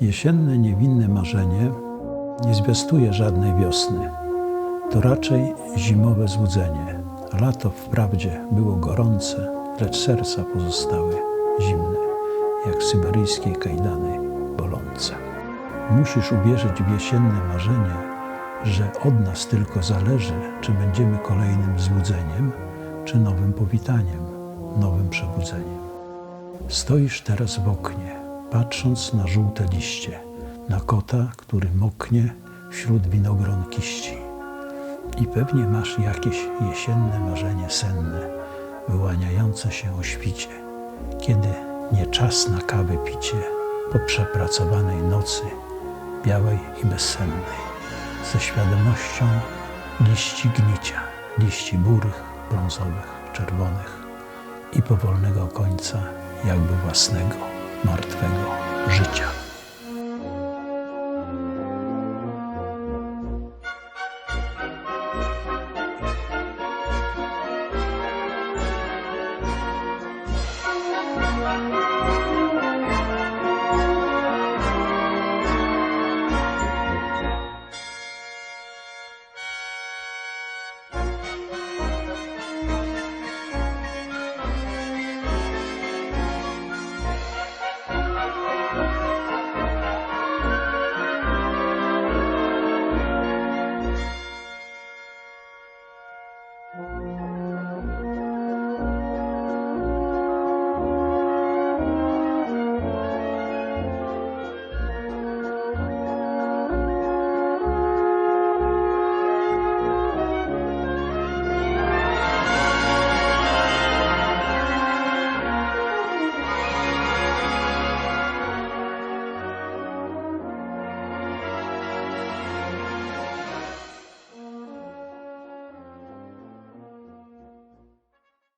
Jesienne, niewinne marzenie nie zwiastuje żadnej wiosny. To raczej zimowe złudzenie. Lato wprawdzie było gorące, lecz serca pozostały zimne, jak syberyjskie kajdany bolące. Musisz uwierzyć w jesienne marzenie, że od nas tylko zależy, czy będziemy kolejnym złudzeniem, czy nowym powitaniem, nowym przebudzeniem. Stoisz teraz w oknie, patrząc na żółte liście, na kota, który moknie wśród winogron kiści. I pewnie masz jakieś jesienne marzenie senne, wyłaniające się o świcie, kiedy nie czas na kawę picie po przepracowanej nocy, białej i bezsennej, ze świadomością liści gnicia, liści burych, brązowych, czerwonych i powolnego końca jakby własnego, martwego.